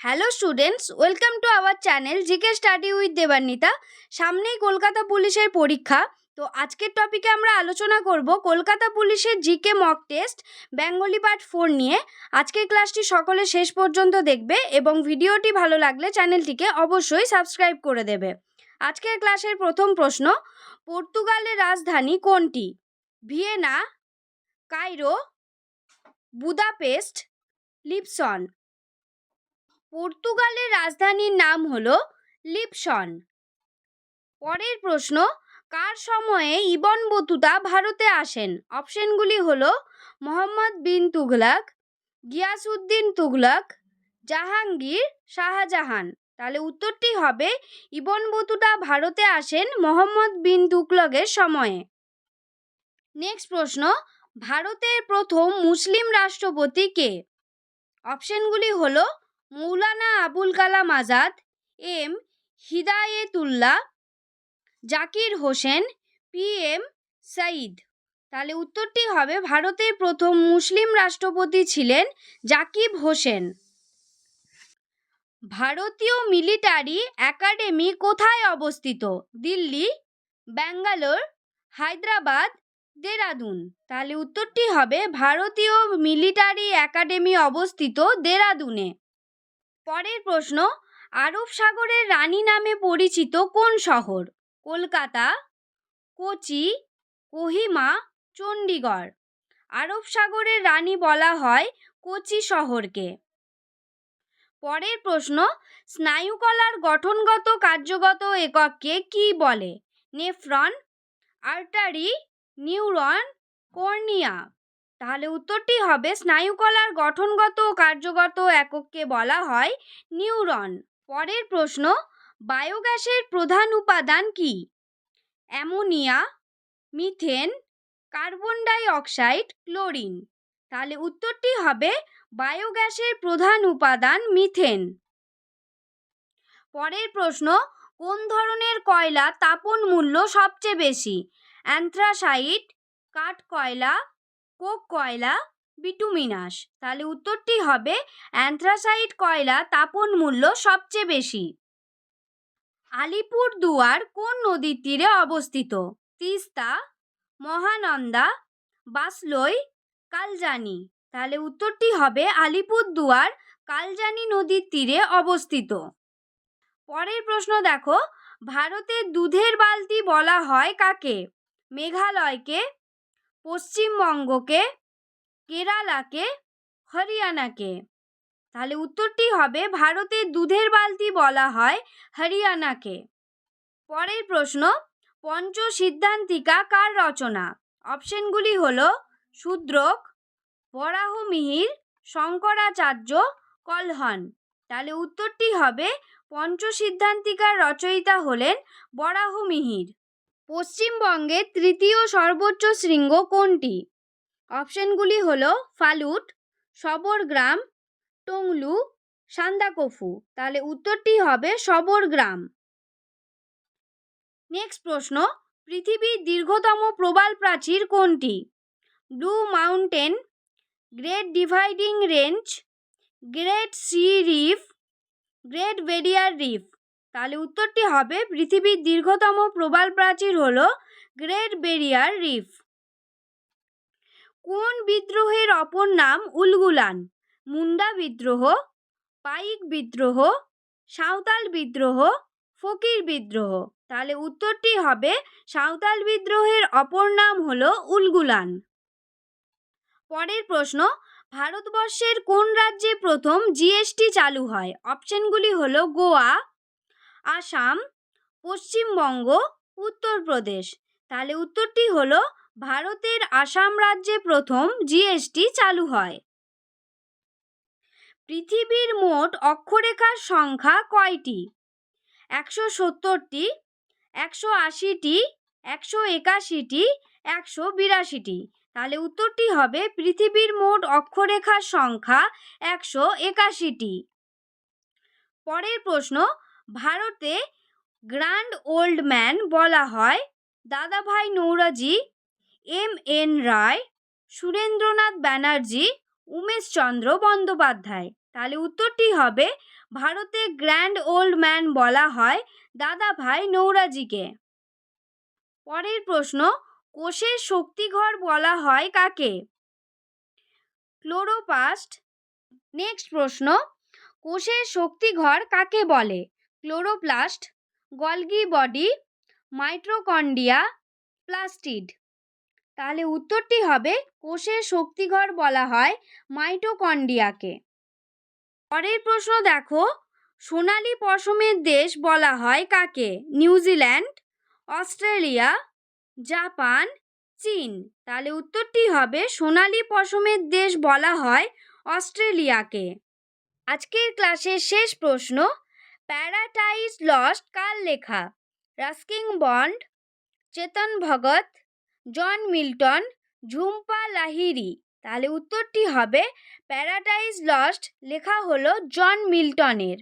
Hello students welcome to our channel GK study with Debanwita সামনেই কলকাতা পুলিশের পরীক্ষা। তো আজকের টপিকে আমরা আলোচনা করব কলকাতা পুলিশের GK mock test Bengali part four নিয়ে। আজকের ক্লাসটি সকলে শেষ পর্যন্ত দেখবে এবং ভিডিওটি ভালো লাগলে চ্যানেলটিকে অবশ্যই সাবস্ক্রাইব করে দেবে। আজকের ক্লাসের প্রথম প্রশ্ন, পর্তুগালের রাজধানী কোনটি? Vienna Cairo Budapest, Lisbon. পর্তুগালের রাজধানীর নাম হল লিপসন পরের প্রশ্ন, কার সময়ে ইবন বতুতা ভারতে আসেন? অপশনগুলি হল মোহাম্মদ বিন তুঘলক, গিয়াসউদ্দিন তুঘলাক, জাহাঙ্গীর শাহজাহান। তাহলে উত্তরটি হবে, ইবন বতুতা ভারতে আসেন মোহাম্মদ বিন তুঘলকের সময়ে। নেক্সট প্রশ্ন, ভারতের প্রথম মুসলিম রাষ্ট্রপতি কে? অপশনগুলি হলো Maulana Abul Kalam Azad, M Hidayatullah, Zakir Hussain P M Sayeed তাহলে উত্তরটি হবে ভারতের প্রথম মুসলিম রাষ্ট্রপতি ছিলেন জাকিব হোসেন। ভারতীয় মিলিটারি একাডেমি কোথায় অবস্থিত? দিল্লি, ব্যাঙ্গালোর, হায়দ্রাবাদ, দেরাদুন। তাহলে উত্তরটি হবে ভারতীয় মিলিটারি একাডেমি অবস্থিত দেরাদুনে। পরের প্রশ্ন, আরব সাগরের রানী নামে পরিচিত কোন শহর? কলকাতা, কোচি, কোহিমা চণ্ডীগড় আরব সাগরের রানী বলা হয় কোচি শহরকে। পরের প্রশ্ন, স্নায়ুকলার গঠনগত কার্যগত একককে কি বলে? Nephron, artery, neuron, cornea. তাহলে উত্তরটি হবে স্নায়ুকলার গঠনগত ও কার্যগত একককে বলা হয় নিউরন। পরের প্রশ্ন, বায়োগ্যাসের প্রধান উপাদান কি? Ammonia, methane, carbon dioxide chlorine. তাহলে উত্তরটি হবে বায়োগ্যাসের প্রধান উপাদান মিথেন। পরের প্রশ্ন, কোন ধরনের কয়লা তাপন মূল্য সবচেয়ে বেশি? অ্যান্থ্রাসাইট কাঠ কয়লা কোক কয়লা? বিটুমিনাস তাহলে উত্তরটি হবে অ্যান্থ্রাসাইট কয়লা, তাপন মূল্য সবচেয়ে বেশি। আলিপুর দুয়ার কোন নদীর তীরে অবস্থিত? তিস্তা, মহানন্দা, বাসলই, কালজানি। তাহলে উত্তরটি হবে আলিপুর দুয়ার কালজানি নদীর তীরে অবস্থিত। পরের প্রশ্ন দেখো ভারতের দুধের বালতি বলা হয় কাকে? মেঘালয়কে পশ্চিমবঙ্গকে, কেরালাকে, হরিয়ানাকে। তাহলে উত্তরটি হবে ভারতের দুধের বালতি বলা হয় হরিয়ানাকে। পরের প্রশ্ন পঞ্চ সিদ্ধান্তিকা কার রচনা? অপশনগুলি হলো শূদ্রক, বরাহমিহির, শঙ্করাচার্য, কলহন। তাহলে উত্তরটি হবে পঞ্চ সিদ্ধান্তিকার রচয়িতা হলেন বরাহমিহির। পশ্চিমবঙ্গের তৃতীয় সর্বোচ্চ শৃঙ্গ কোনটি? অপশনগুলি হলো ফালুট, সবরগ্রাম, টংলু, সান্দাকফু। তাহলে উত্তরটি হবে সবরগ্রাম। নেক্সট প্রশ্ন, পৃথিবীর দীর্ঘতম প্রবাল প্রাচীর কোনটি? Blue Mountain, Great Dividing Range, Great Sea Reef, Great Barrier Reef. তাহলে উত্তরটি হবে, পৃথিবীর দীর্ঘতম প্রবাল প্রাচীর হল গ্রেট বেরিয়ার রিফ। কোন বিদ্রোহের অপর নাম উলগুলান? মুন্ডা বিদ্রোহ, পাইক বিদ্রোহ, সাঁওতাল বিদ্রোহ, ফকির বিদ্রোহ। তাহলে উত্তরটি হবে, সাঁওতাল বিদ্রোহের অপর নাম হল উলগুলান। পরের প্রশ্ন, ভারতবর্ষের কোন রাজ্যে প্রথম জিএসটি চালু হয়? অপশনগুলি হলো গোয়া আসাম, পশ্চিমবঙ্গ, উত্তরপ্রদেশ। তাহলে উত্তরটি হলো ভারতের আসাম রাজ্যে প্রথম জিএসটি চালু হয়। পৃথিবীর মোট অক্ষরেখার সংখ্যা কয়টি? একশো সত্তরটি, একশো আশিটি, একশো একাশিটি, একশো বিরাশিটি। তাহলে উত্তরটি হবে পৃথিবীর মোট অক্ষরেখার সংখ্যা একশো একাশিটি। পরের প্রশ্ন ভারতে গ্র্যান্ড ওল্ড ম্যান বলা হয়। Dadabhai Naoroji, M N Roy, Surendranath Banerjee Umeshchandra Bandyopadhyay. তাহলে উত্তরটি হবে ভারতে গ্র্যান্ড ওল্ড ম্যান বলা হয় দাদাভাই নৌরাজিকে। পরের প্রশ্ন, কোষের শক্তিঘর বলা হয় কাকে? ক্লোরোপাস্ট নেক্সট প্রশ্ন, কোষের শক্তিঘর কাকে বলে? Chloroplast, Golgi body mitochondria plastid. তাহলে উত্তরটি হবে কোষের শক্তিঘর বলা হয় মাইটোকন্ডিয়াকে পরের প্রশ্ন দেখো, সোনালি পশমের দেশ বলা হয় কাকে? নিউজিল্যান্ড অস্ট্রেলিয়া, জাপান, চীন। তাহলে উত্তরটি হবে সোনালি পশমের দেশ বলা হয় অস্ট্রেলিয়াকে। আজকের ক্লাসের শেষ প্রশ্ন প্যারাটাইজ লস্ট কার লেখা? Ruskin Bond, Chetan Bhagat, John Milton, Jhumpa Lahiri তাহলে উত্তরটি হবে প্যারাটাইজ লস্ট লেখা হলো জন মিল্টনের।